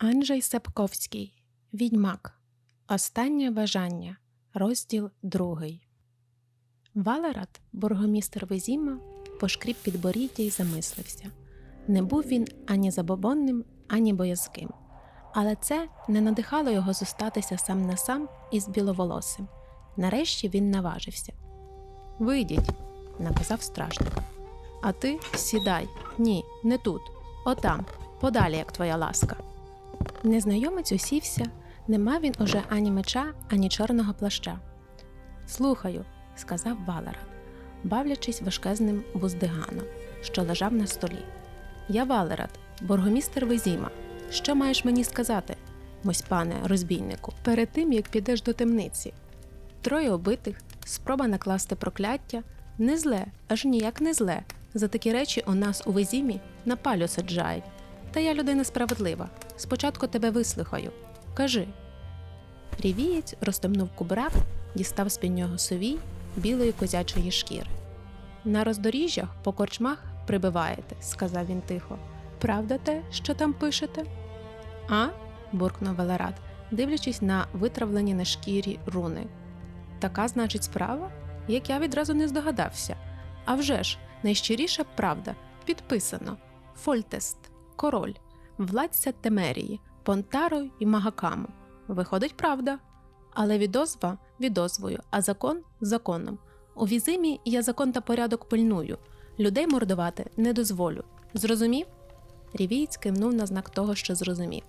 Анджей Сапковський Відьмак. Останнє бажання. Розділ другий. Валерат, бургомістер Везіма, пошкріб підборіддя й замислився. Не був він ані забобонним, ані боязким. Але це не надихало його зостатися сам на сам із біловолосим. Нарешті він наважився. Вийдіть, наказав стражник. А ти сідай. Ні, не тут. Отам, подалі, як твоя ласка. Незнайомець усівся, не мав він уже ані меча, ані чорного плаща. Слухаю, сказав Валерат, бавлячись важкезним буздиганом, що лежав на столі. Я Валерат, бургомістер Везіма. Що маєш мені сказати, мось пане розбійнику, перед тим як підеш до темниці? Троє убитих, спроба накласти прокляття не зле, аж ніяк не зле. За такі речі у нас у Везімі на палю саджають. Та я людина справедлива. Спочатку тебе вислухаю. Кажи. Рівієць розтемнув кубрак, дістав з під нього совій білої козячої шкіри. На роздоріжжях по корчмах прибиваєте, сказав він тихо. Правда те, що там пишете? А? буркнув Велерат, дивлячись на витравлені на шкірі руни. Така, значить, справа? Як я відразу не здогадався. А вже ж, найщиріша правда, підписано Фольтест, король, владця Темерії, Понтаро і Магакаму. Виходить правда. Але відозва відозвою, а закон законом. У візимі я закон та порядок пильную. Людей мордувати не дозволю. Зрозумів? Рівієць кивнув на знак того, що зрозумів.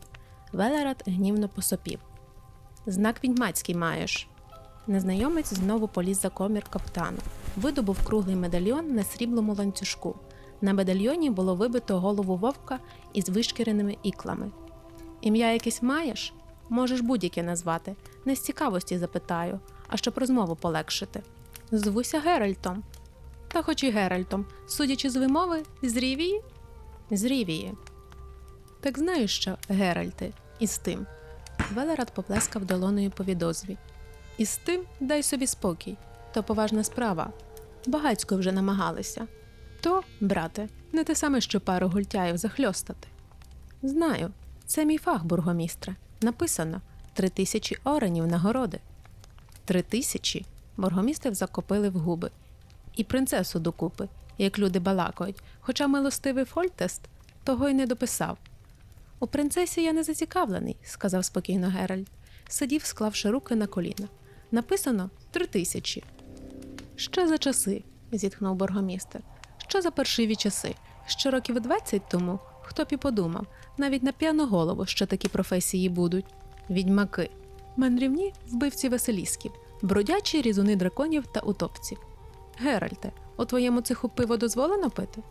Велерат гнівно посопів. Знак відьмацький маєш. Незнайомець знову поліз за комір каптану, видобув круглий медальйон на сріблому ланцюжку. На медальйоні було вибито голову вовка із вишкіреними іклами. Ім'я якесь маєш? Можеш будь-яке назвати. Не з цікавості запитаю, а щоб розмову полегшити. Звуся Геральтом. Та хоч і Геральтом, судячи з вимови, з Рівії? З Рівії. Так знаєш що, Геральти, із тим. Велерат поплескав долоною по відозві. Із тим дай собі спокій. То поважна справа. Багацько вже намагалися. То, брате, не те саме, що пару гультяїв захльостати. Знаю, це мій фах, бургомістре. Написано три тисячі оренів нагороди. Три тисячі. Бургомістрів закопили в губи. І принцесу докупи, як люди балакають, хоча милостивий Фольтест того й не дописав. У принцесі я не зацікавлений, сказав спокійно Геральт. Сидів, склавши руки на коліна. Написано три тисячі. Що за часи? зітхнув бургомістр. Що за паршиві часи? Ще років двадцять тому хто б і подумав, навіть на п'яну голову, що такі професії будуть. Відьмаки, мандрівні вбивці Василісків, бродячі різуни драконів та утопців. Геральте, у твоєму цеху пиво дозволено пити?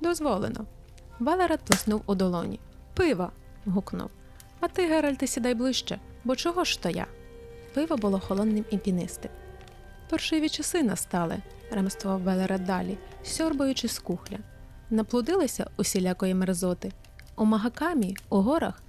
Дозволено. Валерат плеснув у долоні. Пива. гукнув. А ти, Геральте, сідай ближче, бо чого ж то я? Пиво було холодним і пінистим. Паршиві часи настали, ремствував Велерат далі, сьорбаючи з кухля. Наплодилися усілякої мерзоти. У Магакамі, у горах,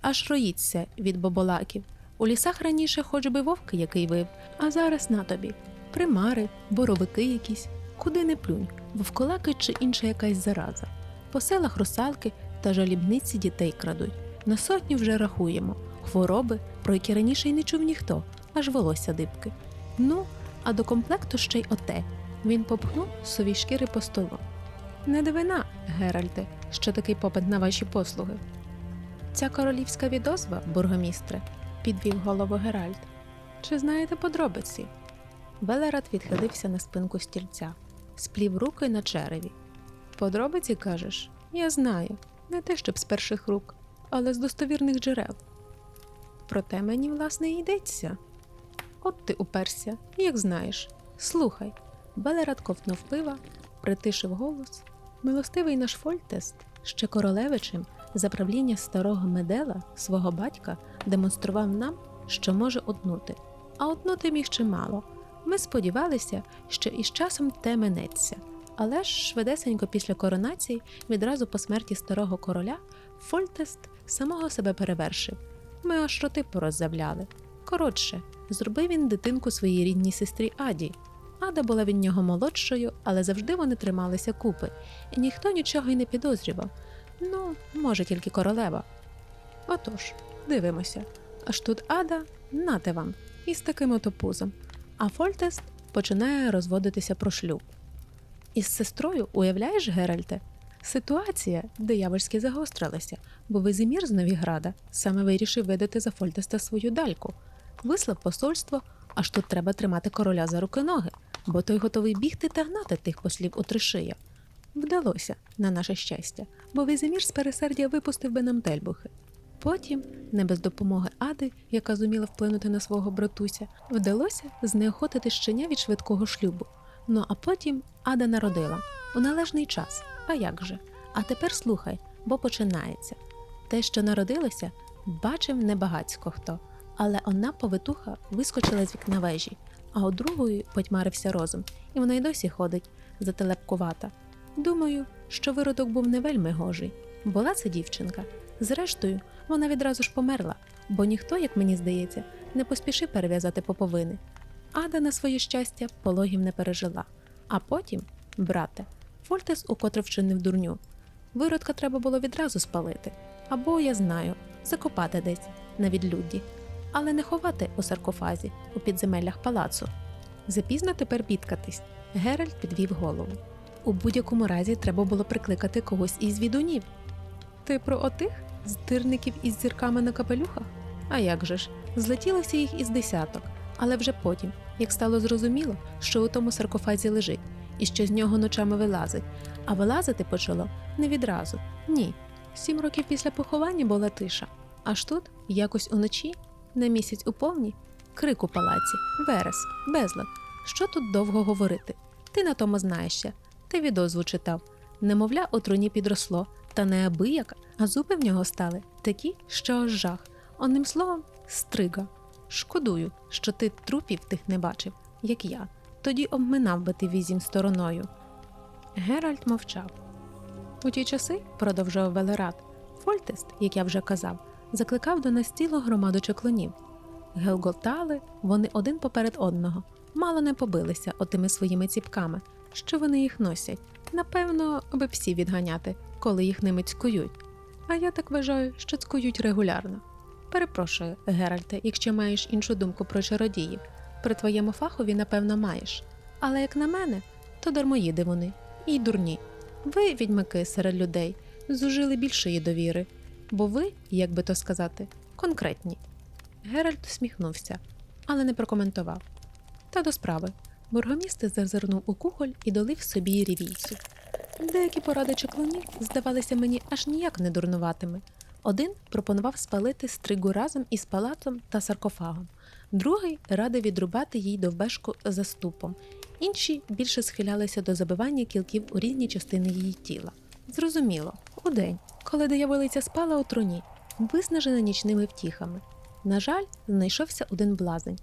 аж роїться від боболаків. У лісах раніше хоч би вовк який вив, а зараз на тобі. Примари, боровики якісь, куди не плюнь, вовколаки чи інша якась зараза. По селах русалки та жалібниці дітей крадуть. На сотню вже рахуємо хвороби, про які раніше й не чув ніхто, аж волосся дибки. Ну, а до комплекту ще й оте. Він попхнув сові шкіри по столу. Не дивина, Геральте, що такий попит на ваші послуги. Ця королівська відозва, бургомістре, підвів голову Геральт. Чи знаєте подробиці? Велерат відхилився на спинку стільця, сплів руки на череві. Подробиці кажеш? Я знаю, не те, щоб з перших рук, але з достовірних джерел. Проте мені, власне, і йдеться. От ти уперся, як знаєш. Слухай. Велерат ковтнув пива, притишив голос. Милостивий наш Фольтест, ще королевичем, за правління старого медела, свого батька, демонстрував нам, що може однути, а однути міг чимало. Ми сподівалися, що із часом те минеться. Але ж швидесенько після коронації, відразу по смерті старого короля, Фольтест самого себе перевершив. Ми аж роти пороззявляли. Коротше, зробив він дитинку своїй рідній сестрі Аді. Ада була від нього молодшою, але завжди вони трималися купи, і ніхто нічого й не підозрював. Ну, може, тільки королева. Отож, дивимося. Аж тут Ада нате вам із таким ото пузом. А Фольтест починає розводитися про шлюб. Із сестрою, уявляєш, Геральте? Ситуація диявольськи загострилася, бо Везімір з Новіграда саме вирішив видати за Фольтеста свою дальку. Вислав посольство, аж тут треба тримати короля за руки ноги, бо той готовий бігти та гнати тих послів у тришия. Вдалося, на наше щастя, бо Везімір з пересердя випустив би нам тельбухи. Потім, не без допомоги Ади, яка зуміла вплинути на свого братуся, вдалося знеохотити щеня від швидкого шлюбу. Ну а потім Ада народила у належний час. А як же? А тепер слухай, бо починається. Те, що народилося, бачив небагацько хто, але одна повитуха вискочила з вікна вежі, а у другої потьмарився розум, і вона й досі ходить зателепкувата. Думаю, що виродок був не вельми гожий. Була це дівчинка. Зрештою, вона відразу ж померла, бо ніхто, як мені здається, не поспішив перев'язати поповини. Ада, на своє щастя, пологів не пережила. А потім, брате, Фольтес укотре вчинив дурню. Виродка треба було відразу спалити, або, я знаю, закопати десь на відлюдді, але не ховати у саркофазі у підземеллях палацу. Запізно тепер бідкатись. Геральт підвів голову. У будь-якому разі треба було прикликати когось із відунів. Ти про отих здирників із зірками на капелюхах? А як же ж, злетілося їх із десяток, але вже потім, як стало зрозуміло, що у тому саркофазі лежить, і що з нього ночами вилазить, а вилазити почало не відразу. Ні. Сім років після поховання була тиша. Аж тут, якось уночі, на місяць у повні, крик у палаці, вереск, безлад. Що тут довго говорити? Ти на тому знаєшся, ти відозву читав. Немовля у труні підросло, та неабияка, а зуби в нього стали такі, що жах. Одним словом, стрига. Шкодую, що ти трупів тих не бачив, як я. Тоді обминав би ти візім стороною. Геральт мовчав. У ті часи, продовжував Велерат, Фольтест, як я вже казав, закликав до нас цілу громаду чеклунів. Гелготали вони один поперед одного, мало не побилися отими своїми ціпками, що вони їх носять. Напевно, аби всі відганяти, коли їх ними цькують. А я так вважаю, що цькують регулярно. Перепрошую, Геральте, якщо маєш іншу думку про чародіїв. При твоєму фахові, напевно, маєш. Але як на мене, то дармоїди вони і дурні. Ви, відьмаки серед людей, зужили більшої довіри, бо ви, як би то сказати, конкретні. Геральт усміхнувся, але не прокоментував. Та до справи. Бургомістр зазирнув у кухоль і долив собі рівійцю. Деякі поради чеклунів здавалися мені аж ніяк не дурнуватими. Один пропонував спалити стригу разом із палацом та саркофагом, другий радив відрубати їй довбешку заступом, інші більше схилялися до забивання кілків у різні частини її тіла. Зрозуміло, удень, коли дияволиця спала у труні, виснажена нічними втіхами. На жаль, знайшовся один блазень.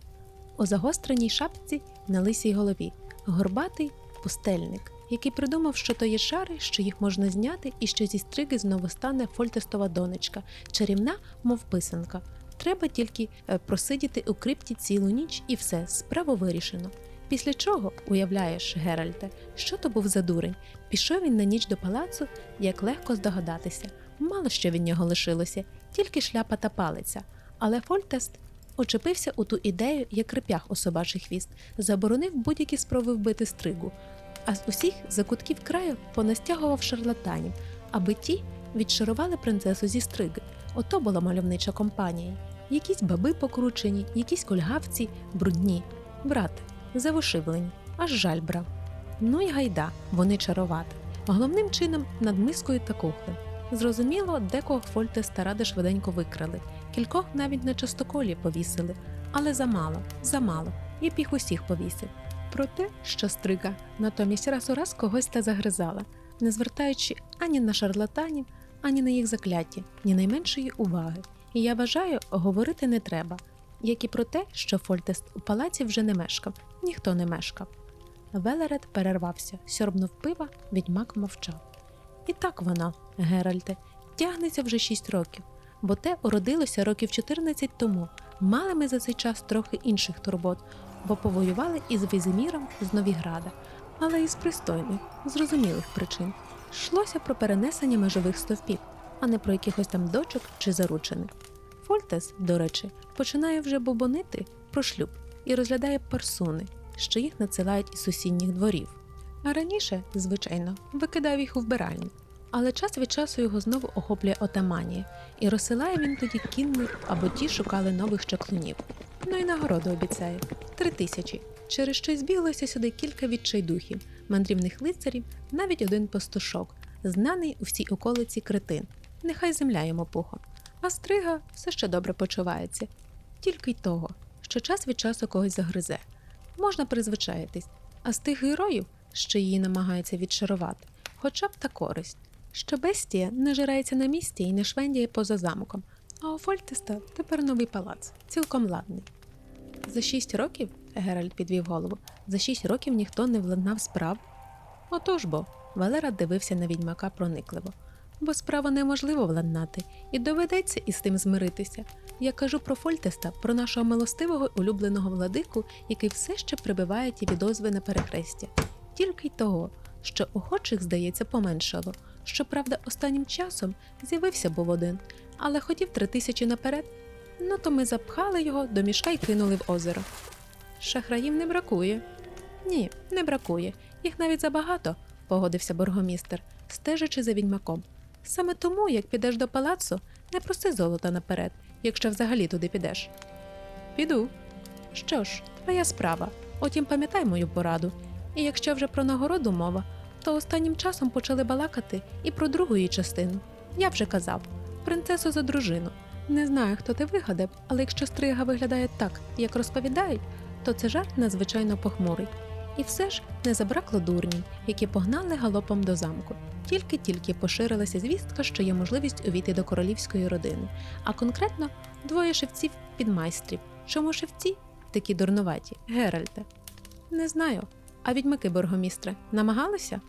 У загостреній шапці на лисій голові, горбатий пустельник, який придумав, що то є шари, що їх можна зняти, і що зі стриги знову стане фольтестова донечка, чарівна, мов писанка. Треба тільки е, просидіти у крипті цілу ніч і все, справа вирішено. Після чого, уявляєш, Геральте, що то був за дурень? Пішов він на ніч до палацу, як легко здогадатися. Мало що від нього лишилося, тільки шляпа та палиця. Але Фольтест очепився у ту ідею, як реп'ях у собачий хвіст, заборонив будь-які спроби вбити стригу, а з усіх закутків краю понастягував шарлатанів, аби ті відшарували принцесу зі стриги. Ото була мальовнича компанія. Якісь баби покручені, якісь кульгавці, брудні. Брате, завошивлені, аж жаль брав. Ну й гайда, вони чарувати. Головним чином над мискою та кухлем. Зрозуміло, декого Фольтеста ради швиденько викрали, кількох навіть на частоколі повісили, але замало, замало, і їх усіх повісив. Про те, що стрига натомість раз у раз когось та загризала, не звертаючи ані на шарлатанів, ані на їх закляття, ні найменшої уваги. І я вважаю, говорити не треба, як і про те, що Фольтест у палаці вже не мешкав, ніхто не мешкав. Велерет перервався, сьорбнув пива, відьмак мовчав. І так воно, Геральте, тягнеться вже шість років, бо те уродилося років 14 тому. Мали ми за цей час трохи інших турбот, бо повоювали із Візиміром з Новіграда, але із пристойних, зрозумілих причин. Йшлося про перенесення межових стовпів. а не про якихось там дочок чи заручених. Фольтес, до речі, починає вже бобонити про шлюб і розглядає парсуни, що їх надсилають із сусідніх дворів. А раніше, звичайно, викидав їх у вбиральню. Але час від часу його знову охоплює отаманія, і розсилає він тоді кінних, або ті шукали нових чаклунів. Ну і нагороду обіцяє три тисячі. Через що збіглося сюди кілька відчайдухів, мандрівних лицарів, навіть один пастушок, знаний у всій околиці кретин. Нехай земля йому пухом. А стрига все ще добре почувається, тільки й того, що час від часу когось загризе. Можна призвичаїтись, а з тих героїв, що її намагаються відчарувати, хоча б та користь, що бестія не жирається на місці і не швендяє поза замком, а у Фольтеста тепер новий палац, цілком ладний. За шість років, Геральт підвів голову, за шість років ніхто не владнав справ. Отож бо, Валера дивився на відьмака проникливо, бо справу неможливо владнати, і доведеться із тим змиритися. Я кажу про Фольтеста, про нашого милостивого улюбленого владику, який все ще прибиває ті відозви на перехрестя. Тільки й того, що охочих, здається, поменшало. Щоправда, останнім часом з'явився був один, але хотів три тисячі наперед. Ну то ми запхали його до мішка й кинули в озеро. Шахраїв не бракує. Ні, не бракує. Їх навіть забагато, погодився бургомістер, стежачи за відьмаком. Саме тому, як підеш до палацу, не проси золота наперед, якщо взагалі туди підеш. Піду. Що ж, твоя справа. Утім, пам'ятай мою пораду. І якщо вже про нагороду мова, то останнім часом почали балакати і про другу її частину. Я вже казав принцесу за дружину. Не знаю, хто ти вигадав, але якщо стрига виглядає так, як розповідають, то це жарт надзвичайно похмурий. І все ж не забракло дурнів, які погнали галопом до замку. Тільки-тільки поширилася звістка, що є можливість увійти до королівської родини, а конкретно двоє шевців підмайстрів. Чому шевці такі дурнуваті, Геральте? Не знаю. А відьмаки бургомістре намагалися?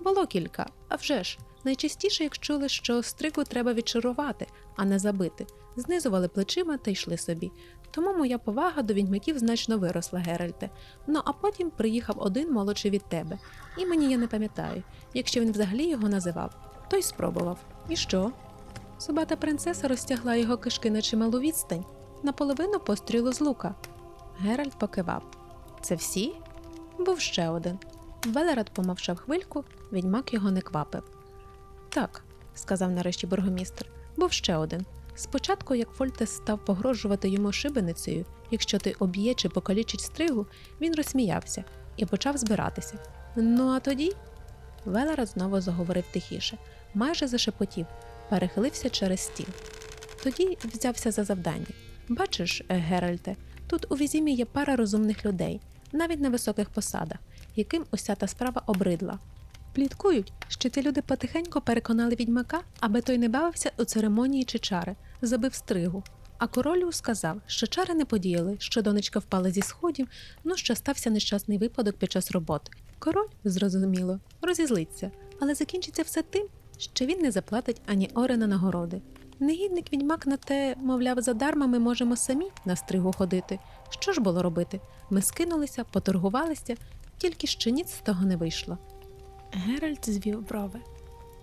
Було кілька, а вже ж. Найчастіше, як чули, що стригу треба відчарувати, а не забити, знизували плечима та йшли собі. Тому моя повага до відьмаків значно виросла, Геральте. Ну а потім приїхав один молодший від тебе. Імені я не пам'ятаю, якщо він взагалі його називав, той спробував. І що? Собата принцеса розтягла його кишки на чималу відстань, наполовину пострілу з лука. Геральт покивав. Це всі? Був ще один. Велерад помовчав хвильку, відьмак його не квапив. Так, сказав нарешті бургомістр, був ще один. Спочатку, як Фольтес став погрожувати йому шибеницею, якщо ти об'є чи покалічить стригу, він розсміявся і почав збиратися. Ну а тоді. Велерад знову заговорив тихіше, майже зашепотів, перехилився через стіл. Тоді взявся за завдання. Бачиш, е, Геральте, тут у візімі є пара розумних людей, навіть на високих посадах, яким уся та справа обридла. Пліткують, що ці люди потихеньку переконали відьмака, аби той не бавився у церемонії чи чари, забив стригу. А королю сказав, що чари не подіяли, що донечка впала зі сходів, ну що стався нещасний випадок під час роботи. Король, зрозуміло, розізлиться, але закінчиться все тим, що він не заплатить ані ори на нагороди. Негідник відьмак на те, мовляв, задарма ми можемо самі на стригу ходити. Що ж було робити? Ми скинулися, поторгувалися, тільки що ніц з того не вийшло. Геральт звів брови.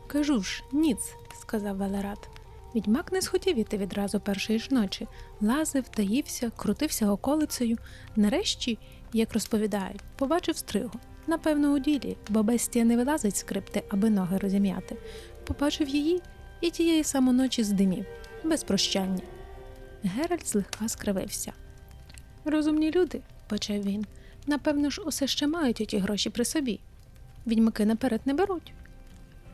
Кажу ж, ніц, сказав Велерат. Відьмак не схотів іти відразу першої ж ночі, лазив, таївся, крутився околицею. Нарешті, як розповідають, побачив стригу. Напевно, у ділі, бо бестія не вилазить з крипти, аби ноги розім'яти. Побачив її і тієї самої ночі здимів, без прощання. Геральт злегка скривився. Розумні люди, почав він. Напевно ж, усе ще мають оті гроші при собі. Відьмаки наперед не беруть.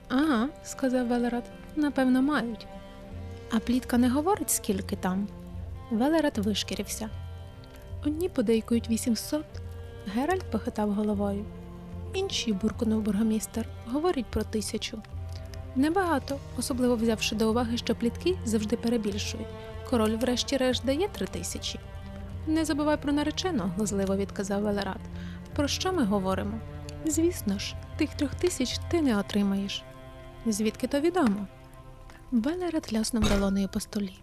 Ага, сказав Велерат, напевно, мають. А плітка не говорить, скільки там. Велерат вишкірився. Одні подейкують 800. Геральт похитав головою. Інші, буркнув бургомістер, говорять про тисячу. Небагато, особливо взявши до уваги, що плітки завжди перебільшують. Король, врешті-решт, дає три тисячі. Не забувай про наречену, глузливо відказав Велерат. Про що ми говоримо? Звісно ж, тих трьох тисяч ти не отримаєш. Звідки то відомо? Велерат ляснув долонею по столі.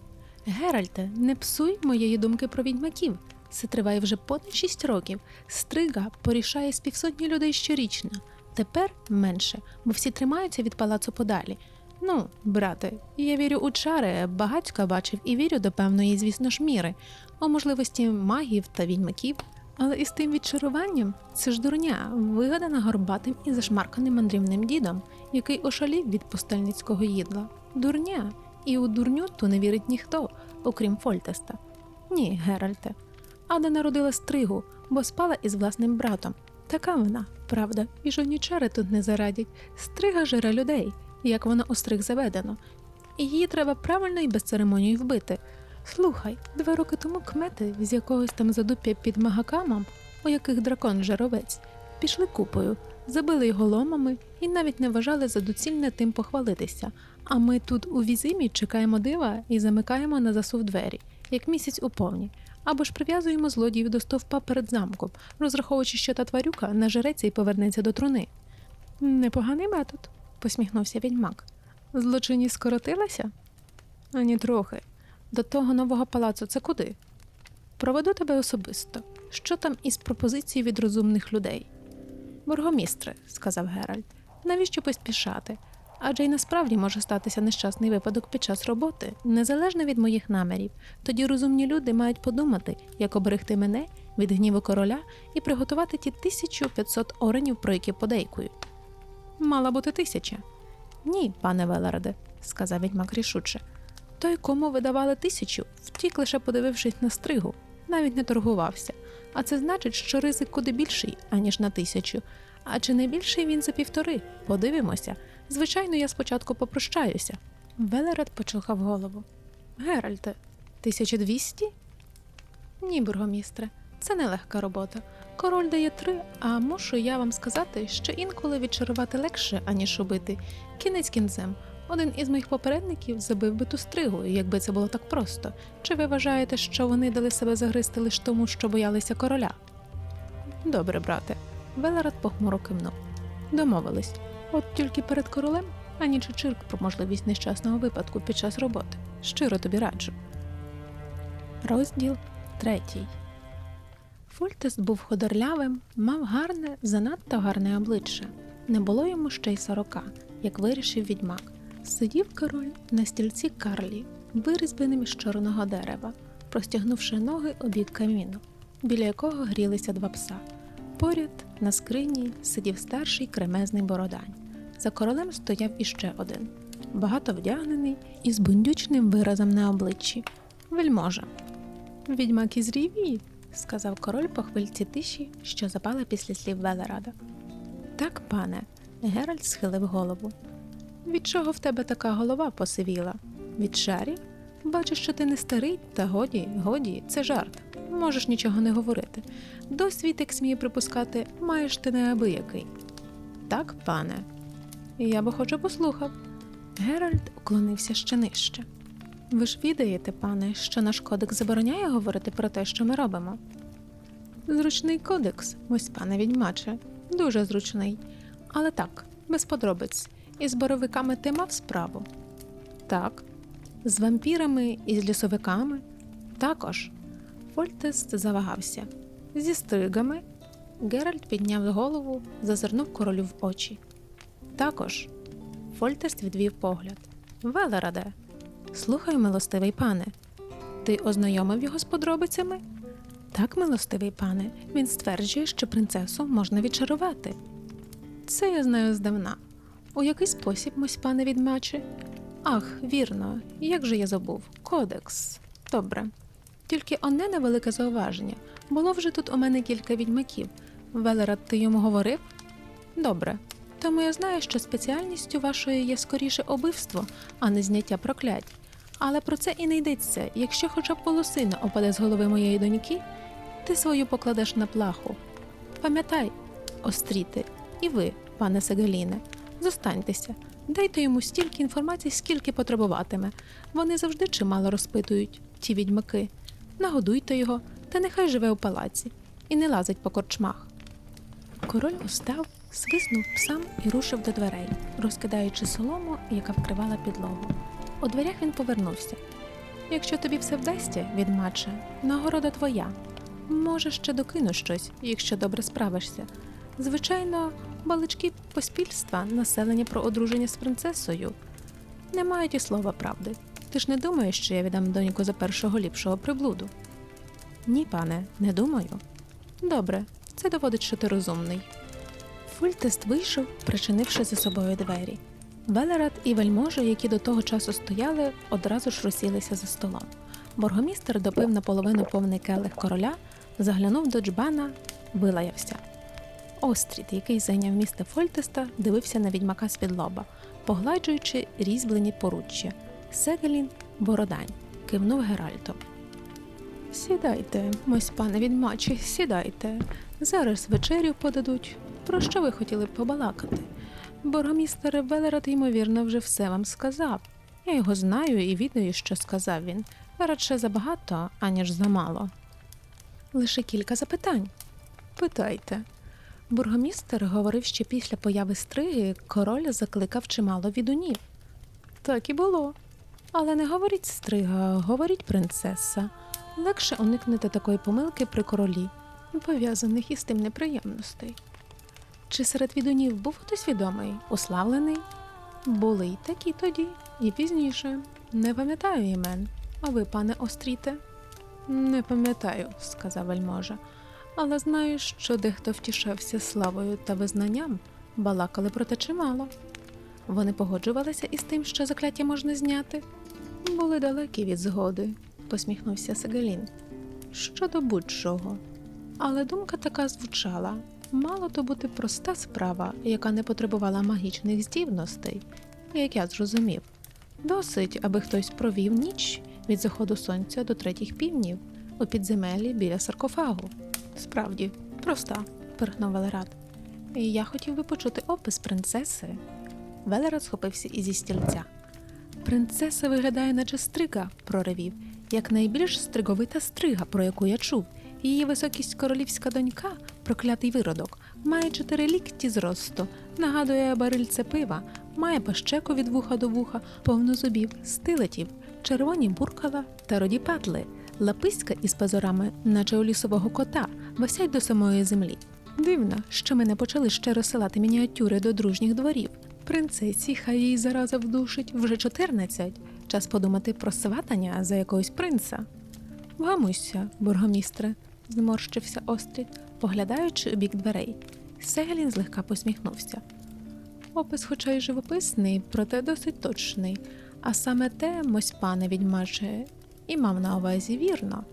Геральте, не псуй моєї думки про відьмаків. Це триває вже понад шість років. Стрига порішає з півсотні людей щорічно. Тепер менше, бо всі тримаються від палацу подалі. Ну, брате, я вірю у чари, багатько бачив і вірю до певної, звісно ж, міри, у можливості магів та відьмаків. Але із тим відчаруванням це ж дурня, вигадана горбатим і зашмарканим мандрівним дідом, який ошалів від пустельницького їдла. Дурня, і у дурню ту не вірить ніхто, окрім Фольтеста. Ні, Геральте. Ада народила стригу, бо спала із власним братом. Така вона, правда, і жодні чари тут не зарадять. Стрига жере людей, як вона у стриг заведено. І її треба правильно і без церемонії вбити. Слухай, два роки тому кмети з якогось там задуп'я під магакамом, у яких дракон жаровець, пішли купою, забили його ломами і навіть не вважали за доцільне тим похвалитися. А ми тут у візимі чекаємо дива і замикаємо на засув двері, як місяць у повні, або ж прив'язуємо злодіїв до стовпа перед замком, розраховуючи, що та тварюка нажереться і повернеться до труни. Непоганий метод, посміхнувся відьмак. Злочинність скоротилася? Ані трохи. До того нового палацу це куди? Проведу тебе особисто. Що там із пропозицій від розумних людей? Бургомістре, сказав Геральт, навіщо поспішати? Адже й насправді може статися нещасний випадок під час роботи, незалежно від моїх намірів. Тоді розумні люди мають подумати, як оберегти мене від гніву короля і приготувати ті 1500 оренів, про які подейкують. Мала бути тисяча. Ні, пане Велараде, сказав відьмак рішуче. Той, кому видавали тисячу, втік лише подивившись на стригу, навіть не торгувався. А це значить, що ризик куди більший, аніж на тисячу. А чи не більший він за півтори? Подивимося. Звичайно, я спочатку попрощаюся. Велеред почухав голову. Геральте, 1200? Ні, бургомістре, це нелегка робота. Король дає три, а мушу я вам сказати, що інколи відчарувати легше, аніж убити. Кінець кінцем. Один із моїх попередників забив би ту стригу, якби це було так просто. Чи ви вважаєте, що вони дали себе загризти лише тому, що боялися короля? Добре, брате. Веларат похмуро кивнув. Домовились. От тільки перед королем ані чичирк про можливість нещасного випадку під час роботи. Щиро тобі раджу. Розділ третій. Фольтест був ходорлявим, мав гарне, занадто гарне обличчя. Не було йому ще й сорока, як вирішив відьмак. Сидів король на стільці Карлі, вирізбленим із чорного дерева, простягнувши ноги у бік каміну, біля якого грілися два пса. Поряд на скрині сидів старший кремезний бородань. За королем стояв іще один, багато вдягнений і з бундючним виразом на обличчі. Вельможа. Відьмак із Рівії, сказав король по хвильці тиші, що запала після слів Велерада. Так, пане, Геральт схилив голову. Від чого в тебе така голова посивіла? Від шарів? Бачу, що ти не старий, та годі, годі, це жарт. Можеш нічого не говорити. Досвід, як смію припускати, маєш ти неабиякий. Так, пане. Я би хочу послухав. Геральт уклонився ще нижче. Ви ж відаєте, пане, що наш кодекс забороняє говорити про те, що ми робимо. Зручний кодекс, ось пане відьмаче, дуже зручний. Але так, без подробиць. Із боровиками ти мав справу? Так. З вампірами і з лісовиками? Також. Фольтест завагався. Зі стригами. Геральт підняв голову, зазирнув королю в очі. Також. Фольтест відвів погляд. Велераде. Слухай, милостивий пане. Ти ознайомив його з подробицями? Так, милостивий пане, він стверджує, що принцесу можна відчарувати. Це я знаю здавна. У який спосіб, мось пане відмаче? Ах, вірно, як же я забув? Кодекс. Добре. Тільки одне невелике зауваження. Було вже тут у мене кілька відьмаків. Велерад, ти йому говорив? Добре. Тому я знаю, що спеціальністю вашої є скоріше убивство, а не зняття проклять. Але про це і не йдеться. Якщо хоча б волосина опаде з голови моєї доньки, ти свою покладеш на плаху. Пам'ятай, остріти, і ви, пане Сегеліне, зостаньтеся, дайте йому стільки інформації, скільки потребуватиме. Вони завжди чимало розпитують, ті відьмаки. Нагодуйте його, та нехай живе у палаці і не лазить по корчмах. Король устав, свиснув псам і рушив до дверей, розкидаючи солому, яка вкривала підлогу. У дверях він повернувся. Якщо тобі все вдасться, відмаче, нагорода твоя. Може, ще докину щось, якщо добре справишся. Звичайно, балички поспільства, населення про одруження з принцесою. не мають і слова правди. Ти ж не думаєш, що я віддам доньку за першого ліпшого приблуду? Ні, пане, не думаю. Добре, це доводить, що ти розумний. Фультест вийшов, причинивши за собою двері. Велерат і вельможі, які до того часу стояли, одразу ж розсілися за столом. Боргомістер допив наполовину повний келих короля, заглянув до джбана, вилаявся. Острід, який зайняв місце Фольтеста, дивився на відьмака з-під лоба, погладжуючи різьблені поруччя. Сегелін Бородань кивнув Геральту. Сідайте, мось пане відьмачі, сідайте. Зараз вечерю подадуть. Про що ви хотіли б побалакати? Боргомістер Велерат, ймовірно, вже все вам сказав. Я його знаю і відаю, що сказав він. Радше забагато, аніж замало. Лише кілька запитань. Питайте. Бургомістер говорив, що після появи стриги король закликав чимало відунів. Так і було. Але не говоріть стрига, говоріть принцеса. Легше уникнути такої помилки при королі, пов'язаних із тим неприємностей. Чи серед відунів був хтось відомий, уславлений? Були й такі тоді, і пізніше. Не пам'ятаю імен. А ви, пане Остріте? Не пам'ятаю, сказав вельможа, але знаю, що дехто втішався славою та визнанням, балакали про те чимало. Вони погоджувалися із тим, що закляття можна зняти. Були далекі від згоди, посміхнувся Сегелін. Щодо будь-чого. Але думка така звучала: мало то бути проста справа, яка не потребувала магічних здібностей, як я зрозумів. Досить, аби хтось провів ніч від заходу сонця до третіх півнів у підземеллі біля саркофагу. Справді, проста, пирхнув Велерат. І я хотів би почути опис принцеси. Велерат схопився ізі стільця. Принцеса виглядає, наче стрига, проривів, як найбільш стриговита стрига, про яку я чув. Її високість королівська донька, проклятий виродок, має чотири лікті зросту, нагадує барильце пива, має пащеку від вуха до вуха, повну зубів, стилетів, червоні буркала та роді патли, лаписька із пазурами, наче у лісового кота, висять до самої землі. Дивно, що ми не почали ще розсилати мініатюри до дружніх дворів. Принцесі, хай їй зараза вдушить вже 14. Час подумати про сватання за якогось принца. Вгамуйся, бургомістре, зморщився Острід, поглядаючи у бік дверей. Сегелін злегка посміхнувся. Опис, хоча й живописний, проте досить точний, а саме те, мось пане відьмаче, і мав на увазі вірно.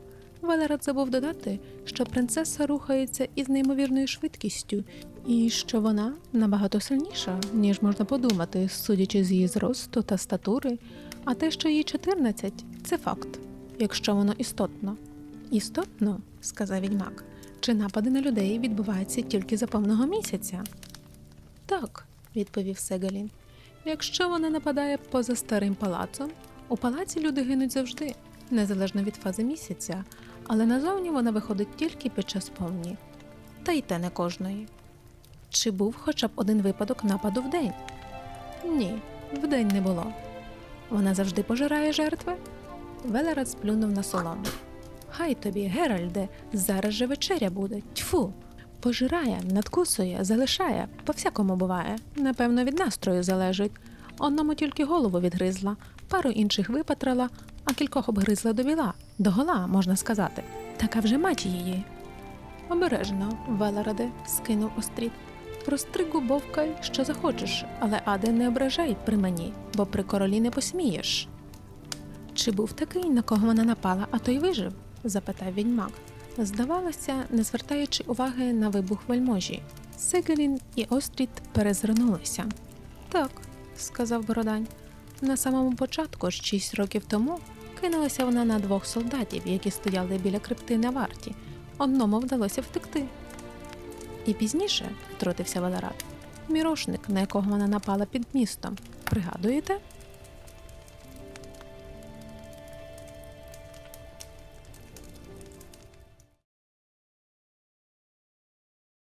Валерат забув додати, що принцеса рухається із неймовірною швидкістю, і що вона набагато сильніша, ніж можна подумати, судячи з її зросту та статури, а те, що їй 14, це факт, якщо воно істотно. Істотно, сказав відьмак, чи напади на людей відбуваються тільки за повного місяця? Так, відповів Сегалін. Якщо вона нападає поза старим палацом, у палаці люди гинуть завжди, незалежно від фази місяця, але назовні вона виходить тільки під час повні. Та й те не кожної. Чи був хоча б один випадок нападу в день? Ні, вдень не було. Вона завжди пожирає жертви? Велерат сплюнув на солому. Хай тобі, Геральде, зараз же вечеря буде. Тьфу! Пожирає, надкусує, залишає, по всякому буває. Напевно, від настрою залежить. Одному тільки голову відгризла, пару інших випатрала, а кількох обгризла довіла. Догола, можна сказати. Така вже мать її. Обережно, Велераде, скинув остріт. Про стригу бовкай, що захочеш, але аде не ображай при мені, бо при королі не посмієш. Чи був такий, на кого вона напала, а той вижив? запитав відьмак. Здавалося, не звертаючи уваги на вибух вельможі. Сегелін і Остріт перезирнулися. Так, сказав Бородань. На самому початку, шість років тому, кинулася вона на двох солдатів, які стояли біля крипти на варті. Одному вдалося втекти. І пізніше, втрутився Валерат, мірошник, на якого вона напала під містом. Пригадуєте?